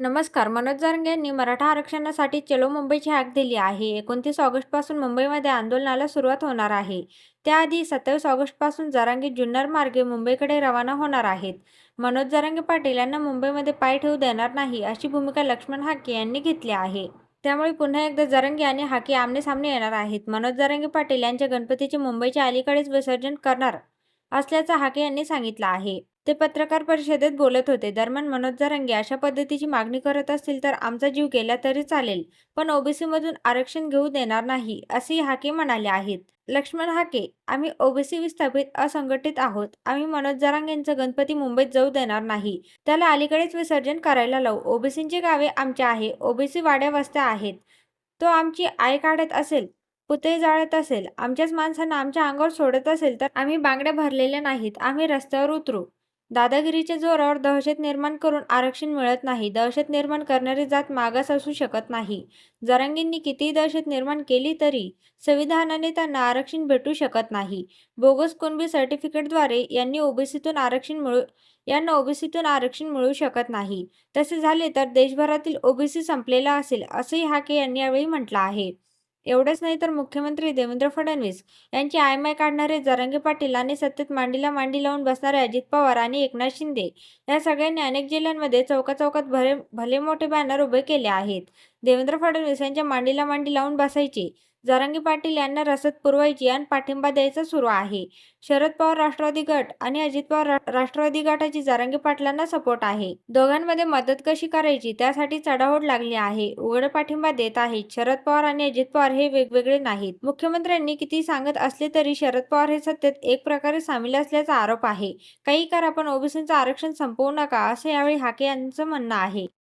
नमस्कार मनोज जारंगे यांनी मराठा आरक्षणासाठी चलो मुंबईची हाक दिली आहे. एकोणतीस ऑगस्टपासून मुंबईमध्ये आंदोलनाला सुरुवात होणार आहे. त्याआधी सत्तावीस ऑगस्टपासून जरांगे जुन्नर मार्गे मुंबईकडे रवाना होणार आहेत. मनोज जरांगे पाटील यांना मुंबईमध्ये पाय ठेवू देणार नाही अशी भूमिका लक्ष्मण हाके यांनी घेतली आहे. त्यामुळे पुन्हा एकदा जरंगी आणि हाके आमने सामने येणार आहेत. मनोज जरंगी पाटील यांच्या गणपतीचे मुंबईच्या अलीकडेच विसर्जन करणार असल्याचं हाके यांनी सांगितलं आहे. ते पत्रकार परिषदेत बोलत होते. दरम्यान मनोज जरांगे अशा पद्धतीची मागणी करत असतील तर आमचा जीव गेला तरी चालेल पण ओबीसीमधून आरक्षण घेऊ देणार नाही असे हाके म्हणाले आहेत. लक्ष्मण हाके आम्ही ओबीसी विस्थापित असंघटित आहोत. आम्ही मनोज जरांगेंचं गणपती मुंबईत जाऊ देणार नाही. त्याला अलीकडेच विसर्जन करायला लावू. ओबीसींची गावे आमच्या आहे. ओबीसी वाड्या वस्त्या आहेत. तो आमची आय काढत असेल पुतळे जाळत असेल आमच्याच माणसांना आमच्या अंगावर सोडत असेल तर आम्ही बांगड्या भरलेल्या नाहीत. आम्ही रस्त्यावर उतरू. दादागिरीच्या जोरावर दहशत निर्माण करून आरक्षण मिळत नाही. दहशत निर्माण करणारी जात मागास असू शकत नाही. जरांगींनी कितीही दहशत निर्माण केली तरी संविधानाने त्यांना आरक्षण भेटू शकत नाही. बोगस कुणबी सर्टिफिकेटद्वारे यांनी ओबीसीतून आरक्षण मिळू यांना ओबीसीतून आरक्षण मिळू शकत नाही. तसे झाले तर देशभरातील ओबीसी संपलेला असेल असंही हाके यांनी यावेळी म्हटलं आहे. एवढंच नाही तर मुख्यमंत्री देवेंद्र फडणवीस यांची आयमाय काढणारे जरांगे पाटील आणि सत्तेत मांडीला मांडी लावून बसणारे अजित पवार आणि एकनाथ शिंदे या सगळ्यांनी अनेक जिल्ह्यांमध्ये चौकाचौकात भले भले मोठे बॅनर उभे केले आहेत. देवेंद्र फडणवीस यांच्या मांडीला मांडी लावून बसायचे. जरांगे पाटील यांना रसद पुरवायची आणि पाठिंबा द्यायचा सुरू आहे. शरद पवार राष्ट्रवादी गट आणि अजित पवार रा- राष्ट्रवादी गटाची जरंगी पाटलांना सपोर्ट आहे. दोघांमध्ये मदत कशी करायची त्यासाठी चढाओढ लागली आहे. उघड पाठिंबा देत आहेत. शरद पवार आणि अजित पवार हे वेगवेगळे नाहीत. मुख्यमंत्र्यांनी किती सांगत असले तरी शरद पवार हे सत्तेत एक प्रकारे सामील असल्याचा आरोप आहे. काही करा आपण ओबीसींचं आरक्षण संपवू नका असं यावेळी हाके यांचं म्हणणं आहे.